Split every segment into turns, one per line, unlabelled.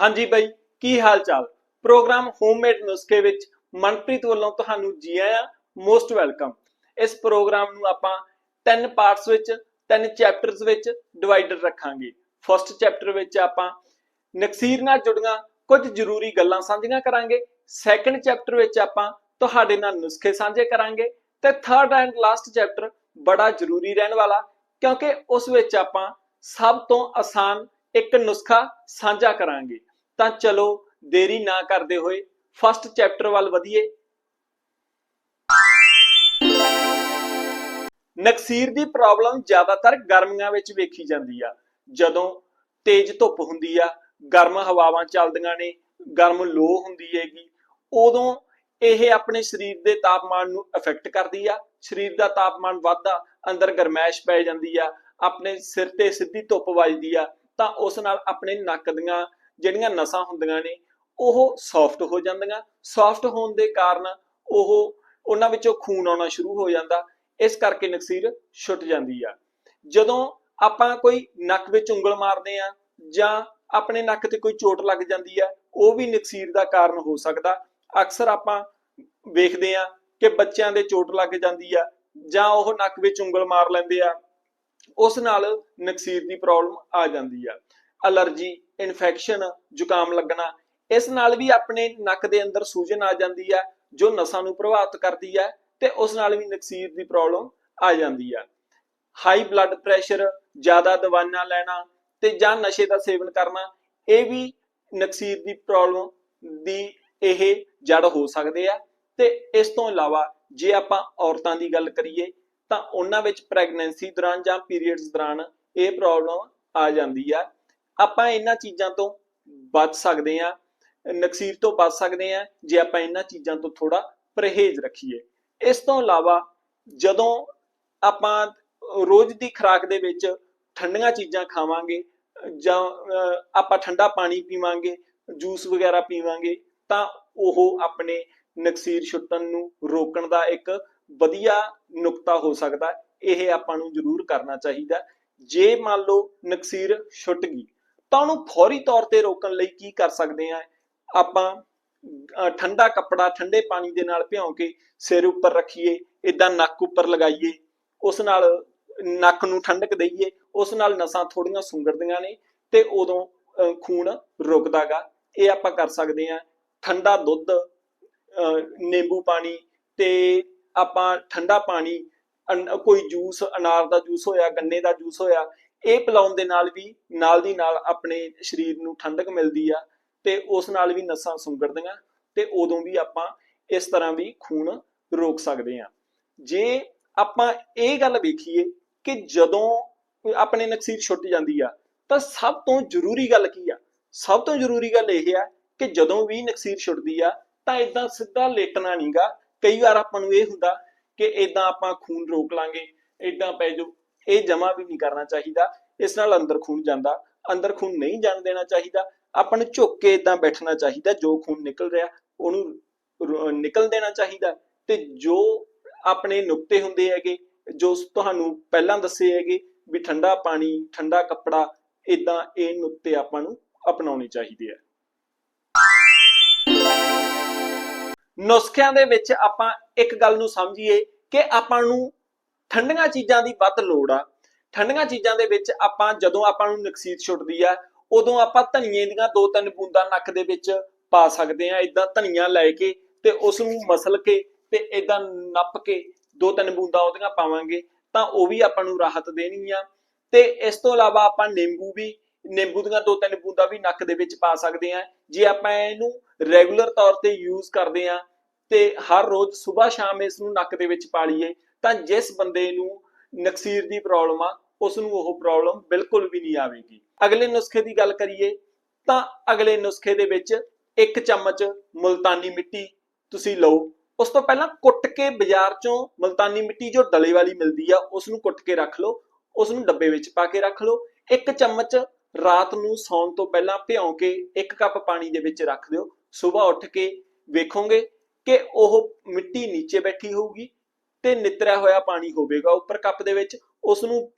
ਹਾਂਜੀ ਬਾਈ, ਕੀ ਹਾਲ ਚਾਲ programme homemade ਨੁਸਖੇ ਵਿੱਚ ਮਨਪ੍ਰੀਤ ਵੱਲੋਂ ਤੁਹਾਨੂੰ ਜੀ ਆਇਆਂ ਮੋਸਟ ਵੈਲਕਮ ਇਸ ਪ੍ਰੋਗਰਾਮ ਨੂੰ ਆਪਾਂ 10 ਪਾਰਟਸ ਵਿੱਚ 10 ਚੈਪਟਰਸ ਵਿੱਚ ਡਿਵਾਈਡਡ ਰੱਖਾਂਗੇ। ਫਸਟ ਚੈਪਟਰ ਵਿੱਚ ਆਪਾਂ ਨਕਸੀਰ ਨਾਲ ਜੁੜੀਆਂ ਕੁਝ ਜ਼ਰੂਰੀ ਗੱਲਾਂ ਸਾਂਝੀਆਂ ਕਰਾਂਗੇ। ਸੈਕੰਡ ਚੈਪਟਰ ਵਿੱਚ ਆਪਾਂ ਤੁਹਾਡੇ ਨਾਲ ਨੁਸਖੇ ਸਾਂਝੇ ਕਰਾਂਗੇ। ਤੇ ਥਰਡ ਐਂਡ ਲਾਸਟ ਚੈਪਟਰ ਬੜਾ ਜ਼ਰੂਰੀ ਰਹਿਣ ਵਾਲਾ, ਕਿਉਂਕਿ ਉਸ ਵਿੱਚ ਆਪਾਂ ਸਭ ਤੋਂ ਆਸਾਨ ਇੱਕ ਨੁਸਖਾ ਸਾਂਝਾ ਕਰਾਂਗੇ। ਤਾਂ ਚਲੋ ਦੇਰੀ ਨਾ ਕਰਦੇ ਹੋਏ ਫਸਟ ਚੈਪਟਰ ਵੱਲ ਵਧੀਏ। ਨਕਸੀਰ ਦੀ ਪ੍ਰੋਬਲਮ ਜ਼ਿਆਦਾਤਰ ਗਰਮੀਆਂ ਵਿੱਚ ਵੇਖੀ ਜਾਂਦੀ ਆ। ਜਦੋਂ ਤੇਜ਼ ਧੁੱਪ ਹੁੰਦੀ ਆ, ਗਰਮ ਹਵਾਵਾਂ ਚੱਲਦੀਆਂ ਨੇ, ਗਰਮ ਲੋ ਹੁੰਦੀ ਹੈਗੀ, ਉਦੋਂ ਇਹ ਆਪਣੇ ਸਰੀਰ ਦੇ ਤਾਪਮਾਨ ਨੂੰ ਅਫੈਕਟ ਕਰਦੀ ਆ। ਸਰੀਰ ਦਾ ਤਾਪਮਾਨ ਵੱਧਦਾ, ਅੰਦਰ ਗਰਮੈਸ਼ ਪੈ ਜਾਂਦੀ ਆ, ਆਪਣੇ ਸਿਰ ਤੇ ਸਿੱਧੀ ਧੁੱਪ ਵੱਜਦੀ ਆ, ਤਾਂ ਉਸ ਨਾਲ ਆਪਣੇ ਨੱਕ ਦੀਆਂ ਜਿਹੜੀਆਂ ਨਸਾਂ ਹੁੰਦੀਆਂ ਨੇ, ਉਹ ਸੌਫਟ ਹੋ ਜਾਂਦੀਆਂ। ਸੌਫਟ ਹੋਣ ਦੇ ਕਾਰਨ ਉਹ ਉਹਨਾਂ ਵਿੱਚੋਂ ਖੂਨ ਆਉਣਾ ਸ਼ੁਰੂ ਹੋ ਜਾਂਦਾ। ਇਸ ਕਰਕੇ ਨਕਸੀਰ ਛੁੱਟ ਜਾਂਦੀ ਆ। ਜਦੋਂ ਆਪਾਂ ਕੋਈ ਨੱਕ ਵਿੱਚ ਉਂਗਲ ਮਾਰਦੇ ਆ ਜਾਂ ਆਪਣੇ ਨੱਕ ਤੇ ਕੋਈ ਚੋਟ ਲੱਗ ਜਾਂਦੀ ਆ, ਉਹ ਵੀ ਨਕਸੀਰ ਦਾ ਕਾਰਨ ਹੋ ਸਕਦਾ। ਅਕਸਰ ਆਪਾਂ ਵੇਖਦੇ ਆ ਕਿ ਬੱਚਿਆਂ ਦੇ ਚੋਟ ਲੱਗ ਜਾਂਦੀ ਆ ਜਾਂ ਉਹ ਨੱਕ ਵਿੱਚ ਉਂਗਲ ਮਾਰ ਲੈਂਦੇ ਆ, ਉਸ ਨਾਲ ਨਕਸੀਰ ਦੀ ਪ੍ਰੋਬਲਮ ਆ ਜਾਂਦੀ ਆ। ਅਲਰਜੀ ਇਨਫੈਕਸ਼ਨ, ਜ਼ੁਕਾਮ ਲੱਗਣਾ, ਇਸ ਨਾਲ ਵੀ ਆਪਣੇ ਨੱਕ ਦੇ ਅੰਦਰ ਸੂਜਨ ਆ ਜਾਂਦੀ ਹੈ, ਜੋ ਨਸਾਂ ਨੂੰ ਪ੍ਰਭਾਵਿਤ ਕਰਦੀ ਹੈ ਤੇ ਉਸ ਨਾਲ ਵੀ ਨਕਸੀਰ ਦੀ ਪ੍ਰੋਬਲਮ ਆ ਜਾਂਦੀ ਹੈ। ਹਾਈ ਬਲੱਡ ਪ੍ਰੈਸ਼ਰ ਜ਼ਿਆਦਾ ਦਵਾਈਆਂ ਲੈਣਾ ਤੇ ਜਾਂ ਨਸ਼ੇ ਦਾ ਸੇਵਨ ਕਰਨਾ, ਇਹ ਵੀ ਨਕਸੀਰ ਦੀ ਪ੍ਰੋਬਲਮ ਦੀ ਇਹ ਜੜ ਹੋ ਸਕਦੇ ਆ। ਤੇ ਇਸ ਤੋਂ ਇਲਾਵਾ ਜੇ ਆਪਾਂ ਔਰਤਾਂ ਦੀ ਗੱਲ ਕਰੀਏ, ਤਾਂ ਉਹਨਾਂ ਵਿੱਚ ਪ੍ਰੈਗਨੈਂਸੀ ਦੌਰਾਨ ਜਾਂ ਪੀਰੀਅਡਸ ਦੌਰਾਨ ਇਹ ਪ੍ਰੋਬਲਮ ਆ ਜਾਂਦੀ ਆ। ਆਪਾਂ ਇਹਨਾਂ ਚੀਜ਼ਾਂ ਤੋਂ ਬਚ ਸਕਦੇ ਆ ਨਕਸੀਰ ਤੋਂ ਬਚ ਸਕਦੇ ਆ ਜੇ ਆਪਾਂ ਇਹਨਾਂ ਚੀਜ਼ਾਂ ਤੋਂ ਥੋੜਾ ਪਰਹੇਜ਼ ਰੱਖੀਏ। ਇਸ ਤੋਂ ਇਲਾਵਾ ਜਦੋਂ ਆਪਾਂ ਰੋਜ਼ ਦੀ ਖੁਰਾਕ ਦੇ ਵਿੱਚ ਠੰਡੀਆਂ ਚੀਜ਼ਾਂ ਖਾਵਾਂਗੇ, ਜਾਂ ਆਪਾਂ ਠੰਡਾ ਪਾਣੀ ਪੀਵਾਂਗੇ, ਜੂਸ ਵਗੈਰਾ ਪੀਵਾਂਗੇ, ਤਾਂ ਉਹ ਆਪਣੇ ਨਕਸੀਰ ਛੁੱਟਣ ਨੂੰ ਰੋਕਣ ਦਾ ਇੱਕ ਵਧੀਆ ਨੁਕਤਾ ਹੋ ਸਕਦਾ। ਇਹ ਆਪਾਂ ਨੂੰ ਜ਼ਰੂਰ ਕਰਨਾ ਚਾਹੀਦਾ। ਜੇ ਮੰਨ ਲਓ ਨਕਸੀਰ ਛੁੱਟ ਗਈ ਤਾਂ ਉਹਨੂੰ ਫੌਰੀ ਤੌਰ ਤੇ ਰੋਕਣ ਲਈ ਕੀ ਕਰ ਸਕਦੇ ਆ ਆਪਾਂ ਠੰਡਾ ਕੱਪੜਾ ਠੰਡੇ ਪਾਣੀ ਦੇ ਨਾਲ ਭਿਉਂ ਕੇ ਸਿਰ ਉੱਪਰ ਰੱਖੀਏ ਇਦਾਂ ਨੱਕ ਉੱਪਰ ਲਗਾਈਏ ਉਸ ਨਾਲ ਨੱਕ ਨੂੰ ਠੰਡਕ ਦਈਏ ਉਸ ਨਾਲ ਨਸਾਂ ਥੋੜੀਆਂ ਸੁੰਗੜਦੀਆਂ ਨੇ ਤੇ ਉਦੋਂ ਅਹ, ਖੂਨ ਰੁਕਦਾਗਾ। ਇਹ ਆਪਾਂ ਕਰ ਸਕਦੇ ਆ ਠੰਡਾ ਦੁੱਧ ਅਹ, ਨਿੰਬੂ ਪਾਣੀ ਤੇ ਆਪਾਂ ਠੰਡਾ ਪਾਣੀ ਅਨ- ਕੋਈ ਜੂਸ ਅਨਾਰ ਦਾ ਜੂਸ ਹੋਇਆ ਗੰਨੇ ਦਾ ਜੂਸ ਹੋਇਆ ਇਹ ਪਿਲਾਉਣ ਦੇ ਨਾਲ ਵੀ, ਨਾਲ ਦੀ ਨਾਲ ਆਪਣੇ ਸਰੀਰ ਨੂੰ ਠੰਡਕ ਮਿਲਦੀ ਆ ਤੇ ਉਸ ਨਾਲ ਵੀ ਨਸਾਂ ਸੁੰਗੜਦੀਆਂ ਤੇ ਉਦੋਂ ਵੀ ਆਪਾਂ ਇਸ ਤਰ੍ਹਾਂ ਵੀ ਖੂਨ ਰੋਕ ਸਕਦੇ ਆ। ਜੇ ਆਪਾਂ ਇਹ ਗੱਲ ਵੇਖੀਏ ਕਿ ਜਦੋਂ ਆਪਣੇ ਨਕਸੀਰ ਛੁੱਟ ਜਾਂਦੀ ਆ, ਤਾਂ ਸਭ ਤੋਂ ਜ਼ਰੂਰੀ ਗੱਲ ਕੀ ਆ? ਸਭ ਤੋਂ ਜ਼ਰੂਰੀ ਗੱਲ ਇਹ ਆ ਕਿ ਜਦੋਂ ਵੀ ਨਕਸੀਰ ਛੁੱਟਦੀ ਆ, ਤਾਂ ਇਦਾਂ ਸਿੱਧਾ ਲੇਟਣਾ ਨਹੀਂਗਾ ਕਈ ਵਾਰ ਆਪਾਂ ਨੂੰ ਇਹ ਹੁੰਦਾ ਕਿ ਇਦਾਂ ਆਪਾਂ ਖੂਨ ਰੋਕ ਲਾਂਗੇ ਇਦਾਂ ਪੈ ਜਾਓ ਇਹ ਜਮਾ ਵੀ ਨਹੀਂ ਕਰਨਾ ਚਾਹੀਦਾ, ਇਸ ਨਾਲ ਅੰਦਰ ਖੂਨ ਜਾਂਦਾ, ਅੰਦਰ ਖੂਨ ਨਹੀਂ ਜਾਣ ਦੇਣਾ ਚਾਹੀਦਾ, ਆਪਾਂ ਨੂੰ ਝੁੱਕ ਕੇ ਇਦਾਂ ਬੈਠਣਾ ਚਾਹੀਦਾ, ਜੋ ਖੂਨ ਨਿਕਲ ਰਿਹਾ, ਉਹਨੂੰ ਨਿਕਲ ਦੇਣਾ ਚਾਹੀਦਾ, ਤੇ ਜੋ ਆਪਣੇ ਨੁਕਤੇ ਹੁੰਦੇ ਹੈਗੇ, ਜੋ ਤੁਹਾਨੂੰ ਪਹਿਲਾਂ ਦੱਸੇ ਹੈਗੇ ਵੀ ਠੰਡਾ ਪਾਣੀ, ਠੰਡਾ ਕੱਪੜਾ, ਇਦਾਂ ਇਹ ਨੁਕਤੇ ਆਪਾਂ ਨੂੰ ਅਪਣਾਉਣੇ ਚਾਹੀਦੇ ਆ। ਨੁਸਖਿਆਂ ਦੇ ਵਿੱਚ ਆਪਾਂ ਇੱਕ ਗੱਲ ਨੂੰ ਸਮਝੀਏ ਕਿ ਆਪਾਂ ਨੂੰ ਠੰਡੀਆਂ ਚੀਜ਼ਾਂ ਦੀ ਵੱਧ ਲੋੜ ਆ। ਠੰਡੀਆਂ ਚੀਜ਼ਾਂ ਦੇ ਵਿੱਚ ਆਪਾਂ ਜਦੋਂ ਆਪਾਂ ਨੂੰ ਨਕਸੀਤ ਛੁੱਟਦੀ ਆ, ਉਦੋਂ ਆਪਾਂ ਧਨੀਏ ਦੀਆਂ ਦੋ ਤਿੰਨ ਬੂੰਦਾਂ ਨੱਕ ਦੇ ਵਿੱਚ ਪਾ ਸਕਦੇ ਆ ਇਦਾਂ ਧਨੀਆ ਲੈ ਕੇ ਤੇ ਉਸ ਨੂੰ ਮਸਲ ਕੇ ਤੇ ਇਦਾਂ ਨੱਪ ਕੇ ਦੋ ਤਿੰਨ ਬੂੰਦਾਂ ਉਹਦੀਆਂ ਪਾਵਾਂਗੇ ਤਾਂ ਉਹ ਵੀ ਆਪਾਂ ਨੂੰ ਰਾਹਤ ਦੇਣੀ ਆ। ਤੇ ਇਸ ਤੋਂ ਇਲਾਵਾ ਆਪਾਂ ਨਿੰਬੂ ਵੀ, ਨਿੰਬੂ ਦੀਆਂ ਦੋ ਤਿੰਨ ਬੂੰਦਾਂ ਵੀ ਨੱਕ ਦੇ ਵਿੱਚ ਪਾ ਸਕਦੇ ਆ। ਜੇ ਆਪਾਂ ਇਹਨੂੰ ਰੈਗੂਲਰ ਤੌਰ ਤੇ ਯੂਜ਼ ਕਰਦੇ ਆ ਤੇ ਹਰ ਰੋਜ਼ ਸਵੇਰ ਸ਼ਾਮ ਇਸ ਨੂੰ ਨੱਕ ਦੇ ਵਿੱਚ ਪਾ ਲਈਏ ਤਾਂ ਜਿਸ ਬੰਦੇ ਨੂੰ ਨਕਸੀਰ ਦੀ ਪ੍ਰੋਬਲਮ ਆ ਉਸ ਨੂੰ ਉਹ ਪ੍ਰੋਬਲਮ ਬਿਲਕੁਲ ਵੀ ਨਹੀਂ ਆਵੇਗੀ। ਅਗਲੇ ਨੁਸਖੇ ਦੀ ਗੱਲ ਕਰੀਏ, ਤਾਂ ਅਗਲੇ ਨੁਸਖੇ ਦੇ ਵਿੱਚ ਇੱਕ ਚਮਚ ਮੁਲਤਾਨੀ ਮਿੱਟੀ ਤੁਸੀਂ ਲਓ। ਉਸ ਤੋਂ ਪਹਿਲਾਂ ਕੁੱਟ ਕੇ ਬਾਜ਼ਾਰ ਚੋਂ ਮੁਲਤਾਨੀ ਮਿੱਟੀ ਜੋ ਡਲੇ ਵਾਲੀ ਮਿਲਦੀ ਆ ਉਸ ਨੂੰ ਕੁੱਟ ਕੇ ਰੱਖ ਲਓ। ਉਸ ਨੂੰ ਡੱਬੇ ਵਿੱਚ ਪਾ ਕੇ ਰੱਖ ਲਓ। ਇੱਕ ਚਮਚ ਰਾਤ ਨੂੰ ਸੌਣ ਤੋਂ ਪਹਿਲਾਂ ਭਿਉਂ ਕੇ ਇੱਕ ਕੱਪ ਪਾਣੀ ਦੇ ਵਿੱਚ ਰੱਖ ਦਿਓ। ਸਵੇਰ ਉੱਠ ਕੇ ਵੇਖੋਗੇ ਕਿ ਉਹ ਮਿੱਟੀ ਨੀਚੇ ਬੈਠੀ ਹੋਊਗੀ। ਤੇ ਨਿਤਰਿਆ ਹੋਇਆ ਪਾਣੀ ਹੋਵੇਗਾ। ਉੱਪਰ ਕੱਪ ਦੇ ਵਿੱਚ ਉਸ ਨੂੰ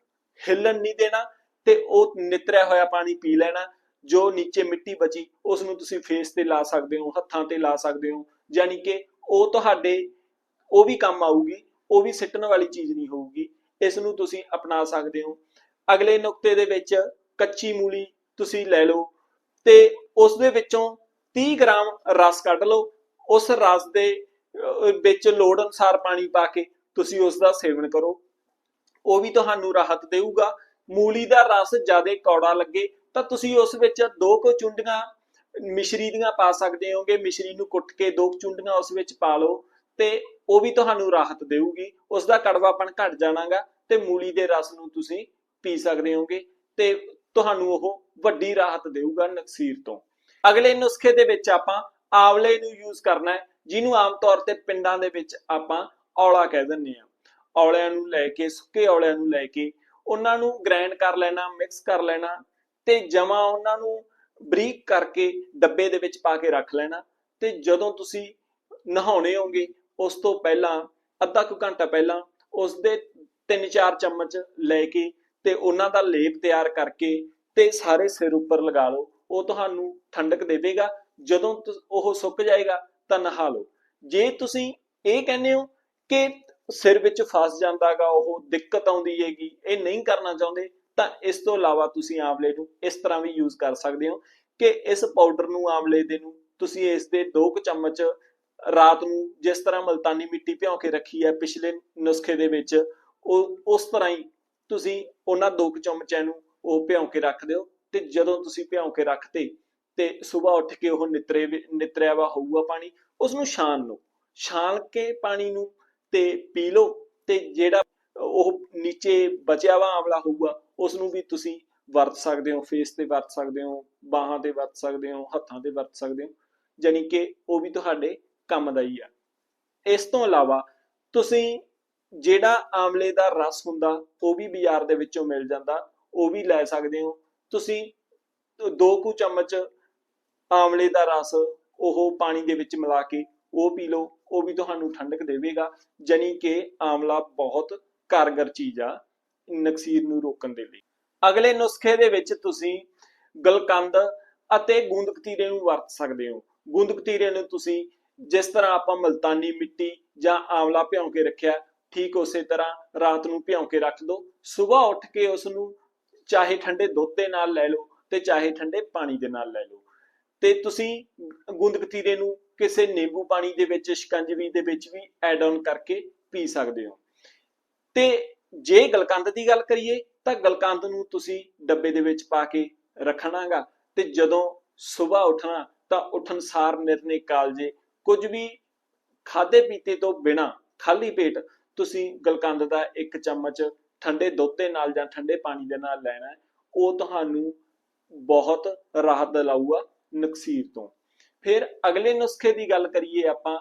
ਹਿੱਲਣ ਨਹੀਂ ਦੇਣਾ ਤੇ ਉਹ ਨਿਤਰਿਆ ਹੋਇਆ ਪਾਣੀ ਪੀ ਲੈਣਾ, ਜੋ ਨੀਚੇ ਮਿੱਟੀ ਬਚੀ ਉਸ ਨੂੰ ਤੁਸੀਂ ਫੇਸ ਤੇ ਲਾ ਸਕਦੇ ਹੋ, ਹੱਥਾਂ ਤੇ ਲਾ ਸਕਦੇ ਹੋ। ਯਾਨੀ ਕਿ ਉਹ ਤੁਹਾਡੇ, ਉਹ ਵੀ ਕੰਮ ਆਊਗੀ, ਉਹ ਵੀ ਸਿੱਟਣ ਵਾਲੀ ਚੀਜ਼ ਨਹੀਂ ਹੋਊਗੀ। ਇਸ ਨੂੰ ਤੁਸੀਂ ਅਪਣਾ ਸਕਦੇ ਹੋ। ਅਗਲੇ ਨੁਕਤੇ ਦੇ ਵਿੱਚ ਕੱਚੀ ਮੂਲੀ ਤੁਸੀਂ ਲੈ ਲਓ ਤੇ ਉਸ ਦੇ ਵਿੱਚੋਂ 30 ਗ੍ਰਾਮ ਰਸ ਕੱਢ ਲਓ। ਉਸ ਰਸ ਦੇ ਵਿੱਚ ਲੋੜ ਅਨੁਸਾਰ ਪਾਣੀ ਪਾ ਕੇ ਤੁਸੀਂ ਉਸ ਦਾ ਸੇਵਨ ਕਰੋ। ਉਹ ਵੀ ਤੁਹਾਨੂੰ ਰਾਹਤ ਦੇਊਗਾ। ਮੂਲੀ ਦਾ ਰਸ ਜ਼ਿਆਦਾ ਕੌੜਾ ਲੱਗੇ ਤਾਂ ਤੁਸੀਂ ਉਸ ਵਿੱਚ ਦੋ ਕੁ ਚੁੰਡੀਆਂ ਮਿਸ਼ਰੀ ਦੀਆਂ ਪਾ ਸਕਦੇ ਹੋਗੇ। ਮਿਸ਼ਰੀ ਨੂੰ ਕੁੱਟ ਕੇ ਦੋ ਕੁ ਚੁੰਡੀਆਂ ਉਸ ਵਿੱਚ ਪਾ ਲਓ ਤੇ ਉਹ ਵੀ ਤੁਹਾਨੂੰ ਰਾਹਤ ਦੇਊਗੀ। ਉਸ ਦਾ ਕੜਵਾਪਣ ਘਟ ਜਾਣਾਗਾ ਤੇ ਮੂਲੀ ਦੇ ਰਸ ਨੂੰ ਤੁਸੀਂ ਪੀ ਸਕਦੇ ਹੋਗੇ ਤੇ ਤੁਹਾਨੂੰ ਉਹ ਵੱਡੀ ਰਾਹਤ ਦੇਊਗਾ ਨਕਸੀਰ ਤੋਂ। ਅਗਲੇ ਨੁਸਖੇ ਦੇ ਵਿੱਚ ਆਪਾਂ ਆਵਲੇ ਨੂੰ ਯੂਜ਼ ਕਰਨਾ ਹੈ, ਜਿਹਨੂੰ ਆਮ ਤੌਰ ਤੇ ਪਿੰਡਾਂ ਦੇ ਵਿੱਚ ਆਪਾਂ ਔਲਾ ਕਹਿ ਦਿੰਦੇ ਆ ਔਲਿਆਂ ਨੂੰ ਲੈ ਕੇ, ਸੁੱਕੇ ਔਲਿਆਂ ਨੂੰ ਲੈ ਕੇ ਉਹਨਾਂ ਨੂੰ ਗ੍ਰਾਈਂਡ ਕਰ ਲੈਣਾ ਮਿਕਸ ਕਰ ਲੈਣਾ ਤੇ ਜਮਾ ਉਹਨਾਂ ਨੂੰ ਬਰੀਕ ਕਰਕੇ ਡੱਬੇ ਦੇ ਵਿੱਚ ਪਾ ਕੇ ਰੱਖ ਲੈਣਾ ਤੇ ਜਦੋਂ ਤੁਸੀਂ ਨਹਾਉਣੇ ਹੋਗੇ ਉਸ ਤੋਂ ਪਹਿਲਾਂ, ਅੱਧਾ ਕੁ ਘੰਟਾ ਪਹਿਲਾਂ ਉਸ ਦੇ 3-4 ਚਮਚ ਲੈ ਕੇ ਤੇ ਉਹਨਾਂ ਦਾ ਲੇਪ ਤਿਆਰ ਕਰਕੇ ਤੇ ਸਾਰੇ ਸਿਰ ਉੱਪਰ ਲਗਾ ਲਓ, ਉਹ ਤੁਹਾਨੂੰ ਠੰਡਕ ਦੇਵੇਗਾ ਜਦੋਂ ਉਹ ਸੁੱਕ ਜਾਏਗਾ ਤਾਂ ਨਹਾ ਲਓ। ਜੇ ਤੁਸੀਂ ਇਹ ਕਹਿੰਦੇ ਹੋ ਕਿ ਸਿਰ ਵਿੱਚ ਫਸ ਜਾਂਦਾਗਾ, ਉਹ ਦਿੱਕਤ ਆਉਂਦੀ ਹੈਗੀ, ਇਹ ਨਹੀਂ ਕਰਨਾ ਚਾਹੁੰਦੇ, ਤਾਂ ਇਸ ਤੋਂ ਇਲਾਵਾ ਤੁਸੀਂ ਆਮਲੇ ਨੂੰ ਇਸ ਤਰ੍ਹਾਂ ਵੀ ਯੂਜ਼ ਕਰ ਸਕਦੇ ਹੋ ਕਿ ਇਸ ਪਾਊਡਰ ਨੂੰ ਆਮਲੇ ਦੇ ਨੂੰ, ਤੁਸੀਂ ਇਸ ਦੇ 2 ਕੁ ਚਮਚ ਰਾਤ ਨੂੰ ਜਿਸ ਤਰ੍ਹਾਂ ਮਲਤਾਨੀ ਮਿੱਟੀ ਭਿਉਂ ਕੇ ਰੱਖੀ ਹੈ ਪਿਛਲੇ ਨੁਸਖੇ ਦੇ ਵਿੱਚ, ਉਹ, ਉਸ ਤਰ੍ਹਾਂ ਹੀ ਤੁਸੀਂ ਉਹਨਾਂ 2 ਕੁ ਚਮਚਿਆਂ ਨੂੰ ਉਹ ਭਿਉਂ ਕੇ ਰੱਖ ਦਿਓ ਤੇ ਜਦੋਂ ਤੁਸੀਂ ਭਿਉਂ ਕੇ ਰੱਖਤੇ ਤੇ ਸਵੇਰ ਉੱਠ ਕੇ ਉਹ ਨਿਤਰੇ ਨਿਤਰਿਆ ਵਾ ਹੋਊਗਾ ਪਾਣੀ ਉਸ ਨੂੰ ਛਾਣ ਲਓ। ਛਾਣ ਕੇ ਪਾਣੀ ਨੂੰ ਤੇ ਪੀ ਲਓ ਤੇ ਜਿਹੜਾ ਉਹ ਨੀਚੇ ਬਚਿਆ ਵਾ ਆਂਵਲਾ ਹੋਊਗਾ ਉਸ ਨੂੰ ਵੀ ਤੁਸੀਂ ਵਰਤ ਸਕਦੇ ਹੋ ਫੇਸ ਤੇ ਵਰਤ ਸਕਦੇ ਹੋ, ਬਾਹਾਂ ਤੇ ਵਰਤ ਸਕਦੇ ਹੋ, ਹੱਥਾਂ ਤੇ ਵਰਤ ਸਕਦੇ ਹੋ ਜਾਨੀ ਕਿ ਉਹ ਵੀ ਤੁਹਾਡੇ ਕੰਮ ਦਾ ਹੀ ਆ। ਇਸ ਤੋਂ ਇਲਾਵਾ ਤੁਸੀਂ ਜਿਹੜਾ ਆਮਲੇ ਦਾ ਰਸ ਹੁੰਦਾ, ਉਹ ਵੀ ਬਾਜ਼ਾਰ ਦੇ ਵਿੱਚੋਂ ਮਿਲ ਜਾਂਦਾ, ਉਹ ਵੀ ਲੈ ਸਕਦੇ ਹੋ। ਤੁਸੀਂ ਦੋ ਕੁ ਚਮਚ ਆਮਲੇ ਦਾ ਰਸ ਉਹ ਪਾਣੀ ਦੇ ਵਿੱਚ ਮਿਲਾ ਕੇ ਉਹ ਪੀ ਲਓ, ਉਹ ਵੀ ਤੁਹਾਨੂੰ ਠੰਡਕ ਦੇਵੇਗਾ ਜਾਨੀ ਕਿ ਆਮਲਾ ਬਹੁਤ ਕਾਰਗਰ ਚੀਜ਼ ਆ ਨਕਸੀਰ ਨੂੰ ਰੋਕਣ ਦੇ ਲਈ। ਅਗਲੇ ਨੁਸਖੇ ਦੇ ਵਿੱਚ ਤੁਸੀਂ ਗਲਕੰਦ ਅਤੇ ਗੂੰਦਕਤੀਰੇ ਨੂੰ ਵਰਤ ਸਕਦੇ ਹੋ। ਗੂੰਦਕਤੀਰੇ ਨੂੰ ਤੁਸੀਂ ਜਿਸ ਤਰ੍ਹਾਂ ਆਪਾਂ ਮਲਤਾਨੀ ਮਿੱਟੀ ਜਾਂ ਆਵਲਾ ਭਿਉਂ ਕੇ ਰੱਖਿਆ, ਠੀਕ ਉਸੇ ਤਰ੍ਹਾਂ ਰਾਤ ਨੂੰ ਭਿਉਂ ਕੇ ਰੱਖ ਦਿਓ ਸਵੇਰ ਉੱਠ ਕੇ ਉਸ ਨੂੰ ਚਾਹੇ ਠੰਡੇ ਦੁੱਧ ਦੇ ਨਾਲ ਲੈ ਲਓ ਤੇ ਚਾਹੇ ਠੰਡੇ ਪਾਣੀ ਦੇ ਨਾਲ ਲੈ ਲਓ। ਤੇ ਤੁਸੀਂ ਗੁੰਦਕਤੀਰੇ ਨੂੰ ਕਿਸੇ ਨਿੰਬੂ ਪਾਣੀ ਦੇ ਵਿੱਚ, ਸ਼ਿਕੰਜਵੀ ਦੇ ਵਿੱਚ ਵੀ ਐਡ ਆਨ ਕਰਕੇ ਪੀ ਸਕਦੇ ਹੋ। ਤੇ ਜੇ ਗਲਕੰਦ ਦੀ ਗੱਲ ਕਰੀਏ, ਤਾਂ ਗਲਕੰਦ ਨੂੰ ਤੁਸੀਂ ਡੱਬੇ ਦੇ ਵਿੱਚ ਪਾ ਕੇ ਰੱਖਣਾਗਾ। ਤੇ ਜਦੋਂ ਸਵੇਰ ਉੱਠਣਾ, ਤਾਂ ਉੱਠਣ ਸਾਰ ਨਿਰਣੇ ਕਾਲਜੇ ਕੁਝ ਵੀ ਖਾਦੇ ਪੀਤੇ ਤੋਂ ਬਿਨਾ ਖਾਲੀ ਪੇਟ ਤੁਸੀਂ ਗਲਕੰਦ ਦਾ ਇੱਕ ਚਮਚ ਠੰਡੇ ਦੁੱਧ ਦੇ ਨਾਲ ਜਾਂ ਠੰਡੇ ਪਾਣੀ ਦੇ ਨਾਲ ਲੈਣਾ ਉਹ ਤੁਹਾਨੂੰ ਬਹੁਤ ਰਾਹਤ ਦਿਲਾਊਗਾ। ਨਕਸੀਰ ਤੋਂ। ਫਿਰ ਅਗਲੇ ਨੁਸਖੇ ਦੀ ਗੱਲ ਕਰੀਏ ਆਪਾਂ,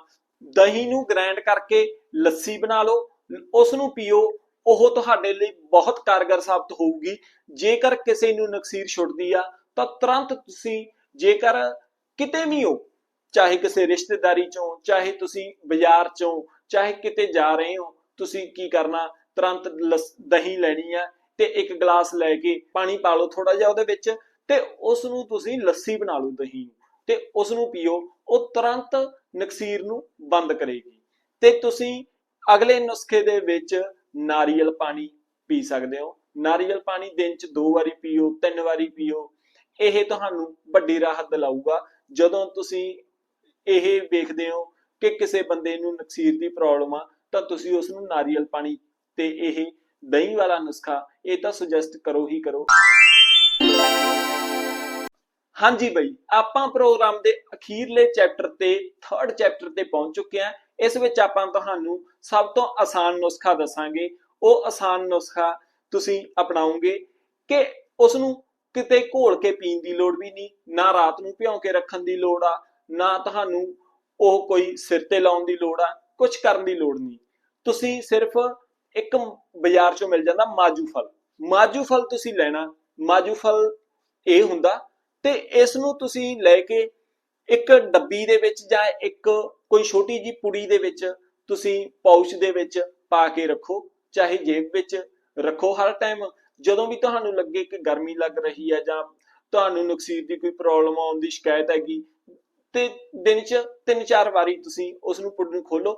ਦਹੀਂ ਨੂੰ ਗ੍ਰਾਈਂਡ ਕਰਕੇ ਲੱਸੀ ਬਣਾ ਲਓ ਉਸ ਨੂੰ ਪੀਓ, ਉਹ ਤੁਹਾਡੇ ਲਈ ਬਹੁਤ ਕਾਰਗਰ ਸਾਬਤ ਹੋਊਗੀ। ਜੇਕਰ ਕਿਸੇ ਨੂੰ ਨਕਸੀਰ ਛੁੱਟਦੀ ਆ, ਤਾਂ ਤੁਰੰਤ ਤੁਸੀਂ ਜੇਕਰ ਕਿਤੇ ਵੀ ਹੋ, ਚਾਹੇ ਕਿਸੇ ਰਿਸ਼ਤੇਦਾਰੀ ਚੋਂ, ਚਾਹੇ ਤੁਸੀਂ ਬਾਜ਼ਾਰ ਚੋਂ, ਚਾਹੇ ਕਿਤੇ ਜਾ ਰਹੇ ਹੋ, ਤੁਸੀਂ ਕੀ ਕਰਨਾ, ਤੁਰੰਤ ਦਹੀਂ ਲੈਣੀ ਆ ਤੇ ਇੱਕ ਗਲਾਸ ਲੈ ਕੇ ਪਾਣੀ ਪਾ ਲਓ ਥੋੜਾ ਜਿਹਾ ਉਹਦੇ ਵਿੱਚ। ਤੇ ਉਸ ਨੂੰ ਤੁਸੀਂ ਲੱਸੀ ਬਣਾ ਲਓ ਦਹੀਂ ਤੇ ਉਸ ਨੂੰ ਪੀਓ, ਉਹ ਤੁਰੰਤ ਨਕਸੀਰ ਨੂੰ ਬੰਦ ਕਰੇਗੀ। ਤੇ ਤੁਸੀਂ ਅਗਲੇ ਨੁਸਖੇ ਦੇ ਵਿੱਚ ਨਾਰੀਅਲ ਪਾਣੀ ਪੀ ਸਕਦੇ ਹੋ। ਨਾਰੀਅਲ ਪਾਣੀ ਦਿਨ ਚ ਦੋ ਵਾਰੀ ਪੀਓ, ਤਿੰਨ ਵਾਰੀ ਪੀਓ। ਇਹ ਤੁਹਾਨੂੰ ਵੱਡੀ ਰਾਹਤ ਦਿਲਾਊਗਾ। ਜਦੋਂ ਤੁਸੀਂ ਇਹ ਵੇਖਦੇ ਹੋ ਕਿ ਕਿਸੇ ਬੰਦੇ ਨੂੰ ਨਕਸੀਰ ਦੀ ਪ੍ਰੋਬਲਮ ਆ, ਤਾਂ ਤੁਸੀਂ ਉਸ ਨੂੰ ਨਾਰੀਅਲ ਪਾਣੀ ਤੇ ਇਹ ਦਹੀਂ ਵਾਲਾ ਨੁਸਖਾ, ਇਹ ਤਾਂ ਸੁਜੈਸਟ ਕਰੋ ਹੀ ਕਰੋ। ਹਾਂਜੀ ਬਈ, ਆਪਾਂ ਪ੍ਰੋਗਰਾਮ ਦੇ ਅਖੀਰਲੇ ਚੈਪਟਰ ਤੇ ਥਰਡ ਚੈਪਟਰ ਤੇ ਪਹੁੰਚ ਚੁੱਕੇ ਹਾਂ। ਇਸ ਵਿੱਚ ਆਪਾਂ ਤੁਹਾਨੂੰ ਸਭ ਤੋਂ ਆਸਾਨ ਨੁਸਖਾ ਦੱਸਾਂਗੇ। ਉਹ ਆਸਾਨ ਨੁਸਖਾ ਤੁਸੀਂ ਅਪਣਾਓਗੇ ਕਿ ਉਸ ਨੂੰ ਕਿਤੇ ਘੋਲ ਕੇ ਪੀਣ ਦੀ ਲੋੜ ਵੀ ਨਹੀਂ, ਨਾ ਰਾਤ ਨੂੰ ਭਿਉਂ ਕੇ ਰੱਖਣ ਦੀ ਲੋੜ ਆ, ਨਾ ਤੁਹਾਨੂੰ ਉਹ ਕੋਈ ਸਿਰ ਤੇ ਲਾਉਣ ਦੀ ਲੋੜ ਆ ਕੁਝ ਕਰਨ ਦੀ ਲੋੜ ਨਹੀਂ। ਤੁਸੀਂ ਸਿਰਫ ਇੱਕ ਬਾਜ਼ਾਰ ਚੋਂ ਮਿਲ ਜਾਂਦਾ ਮਾਜੂ ਫਲ। ਮਾਜੂ ਫਲ ਤੁਸੀਂ ਲੈਣਾ, ਮਾਜੂ ਫਲ ਇਹ ਹੁੰਦਾ ਤੇ ਇਸ ਨੂੰ ਤੁਸੀਂ ਲੈ ਕੇ ਇੱਕ ਡੱਬੀ ਦੇ ਵਿੱਚ ਜਾਂ ਇੱਕ ਕੋਈ ਛੋਟੀ ਜੀ ਪੁੜੀ ਦੇ ਵਿੱਚ ਤੁਸੀਂ ਪਾਊਚ ਦੇ ਵਿੱਚ ਪਾ ਕੇ ਰੱਖੋ, ਚਾਹੇ ਜੇਬ ਵਿੱਚ ਰੱਖੋ ਹਰ ਟਾਈਮ ਜਦੋਂ ਵੀ ਤੁਹਾਨੂੰ ਲੱਗੇ ਕਿ ਗਰਮੀ ਲੱਗ ਰਹੀ ਹੈ ਜਾਂ ਤੁਹਾਨੂੰ ਨਕਸੀਰ ਦੀ ਕੋਈ ਪ੍ਰੋਬਲਮ ਆਉਣ ਦੀ ਸ਼ਿਕਾਇਤ ਹੈਗੀ, ਤੇ ਦਿਨ 'ਚ ਤਿੰਨ ਚਾਰ ਵਾਰੀ ਤੁਸੀਂ ਉਸ ਨੂੰ ਪੁੱਡ ਨੂੰ ਖੋਲੋ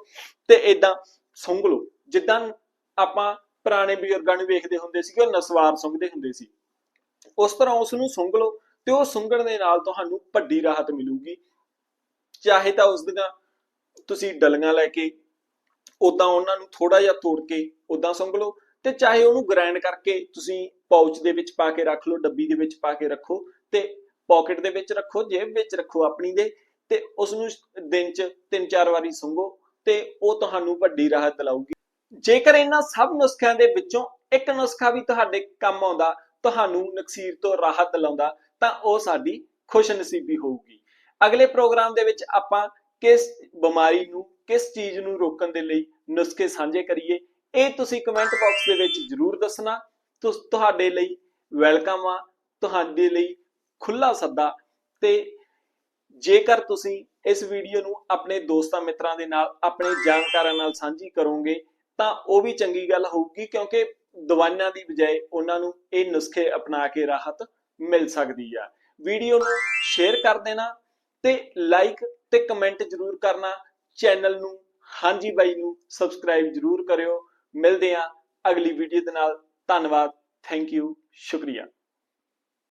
ਤੇ ਇਦਾਂ ਸੁੰਘ ਲਓ। ਜਿੱਦਾਂ ਆਪਾਂ ਪੁਰਾਣੇ ਬਜ਼ੁਰਗਾਂ ਨੂੰ ਵੇਖਦੇ ਹੁੰਦੇ ਸੀ ਕਿ ਉਹ ਨਸਵਾਰ ਸੁੰਘਦੇ ਹੁੰਦੇ ਸੀ। ਉਸ ਤਰ੍ਹਾਂ ਉਸ ਨੂੰ ਸੁੰਘ ਲਓ। ਤੇ ਉਹ ਸੁੰਘਣ ਦੇ ਨਾਲ ਤੁਹਾਨੂੰ ਵੱਡੀ ਰਾਹਤ ਮਿਲੂਗੀ। ਚਾਹੇ ਤਾਂ ਉਸ ਦੀਆਂ ਤੁਸੀਂ ਡਲੀਆਂ ਲੈ ਕੇ ਉਦਾਂ ਉਹਨਾਂ ਨੂੰ ਥੋੜਾ ਜਿਹਾ ਤੋੜ ਕੇ ਉਦਾਂ ਸੁੰਘ ਲਓ ਤੇ ਚਾਹੇ ਉਹਨੂੰ ਗ੍ਰਾਈਂਡ ਕਰਕੇ ਤੁਸੀਂ ਪਾਊਚ ਦੇ ਵਿੱਚ ਪਾ ਕੇ ਰੱਖ ਲਓ, ਡੱਬੀ ਦੇ ਵਿੱਚ ਪਾ ਕੇ ਰੱਖੋ ਤੇ ਪਾਕਟ ਦੇ ਵਿੱਚ ਰੱਖੋ, ਜੇਬ ਵਿੱਚ ਰੱਖੋ ਆਪਣੀ ਦੇ ਤੇ ਉਸ ਨੂੰ ਦਿਨ 'ਚ ਤਿੰਨ ਚਾਰ ਵਾਰੀ ਸੁੰਘੋ ਤੇ ਉਹ ਤੁਹਾਨੂੰ ਵੱਡੀ ਰਾਹਤ ਲਾਊਗੀ। ਜੇਕਰ ਇਹਨਾਂ ਸਭ ਨੁਸਖਿਆਂ ਦੇ ਵਿੱਚੋਂ ਇੱਕ ਨੁਸਖਾ ਵੀ ਤੁਹਾਡੇ ਕੰਮ ਆਉਂਦਾ, ਤੁਹਾਨੂੰ ਨਕਸੀਰ ਤੋਂ ਰਾਹਤ ਲਾਉਂਦਾ ਤਾਂ ਉਹ ਸਾਡੀ ਖੁਸ਼ਨਸੀਬੀ ਹੋਊਗੀ। ਅਗਲੇ ਪ੍ਰੋਗਰਾਮ ਦੇ ਵਿੱਚ ਆਪਾਂ ਕਿਸ ਬਿਮਾਰੀ ਨੂੰ, ਕਿਸ ਚੀਜ਼ ਨੂੰ ਰੋਕਣ ਦੇ ਲਈ ਨੁਸਖੇ ਸਾਂਝੇ ਕਰੀਏ, ਇਹ ਤੁਸੀਂ ਕਮੈਂਟ ਬਾਕਸ ਦੇ ਵਿੱਚ ਜਰੂਰ ਦੱਸਣਾ। ਤੁਹਾਡੇ ਲਈ ਵੈਲਕਮ ਆ, ਤੁਹਾਡੇ ਲਈ ਖੁੱਲਾ ਸੱਦਾ। ਤੇ ਜੇਕਰ ਤੁਸੀਂ ਇਸ ਵੀਡੀਓ ਨੂੰ ਆਪਣੇ ਦੋਸਤਾਂ ਮਿੱਤਰਾਂ ਦੇ ਨਾਲ, ਆਪਣੇ ਜਾਣਕਾਰਾਂ ਨਾਲ ਸਾਂਝੀ ਕਰੋਗੇ, ਤਾਂ ਉਹ ਵੀ ਚੰਗੀ ਗੱਲ ਹੋਊਗੀ ਕਿਉਂਕਿ ਦਵਾਈਆਂ ਦੀ ਬਜਾਏ ਉਹਨਾਂ ਨੂੰ ਇਹ ਨੁਸਖੇ ਅਪਣਾ ਕੇ ਰਾਹਤ ਮਿਲ ਸਕਦੀ ਆ। ਵੀਡੀਓ ਨੂੰ ਸ਼ੇਅਰ ਕਰ ਦੇਣਾ ਤੇ ਲਾਈਕ ਤੇ ਕਮੈਂਟ ਜਰੂਰ ਕਰਨਾ। ਚੈਨਲ ਨੂੰ, ਹਾਂਜੀ ਬਾਈ ਨੂੰ ਸਬਸਕ੍ਰਾਈਬ ਜਰੂਰ ਕਰਿਓ। ਮਿਲਦੇ ਆ ਅਗਲੀ ਵੀਡੀਓ ਦੇ ਨਾਲ। ਧੰਨਵਾਦ। ਥੈਂਕ ਯੂ ਸ਼ੁਕਰੀਆ।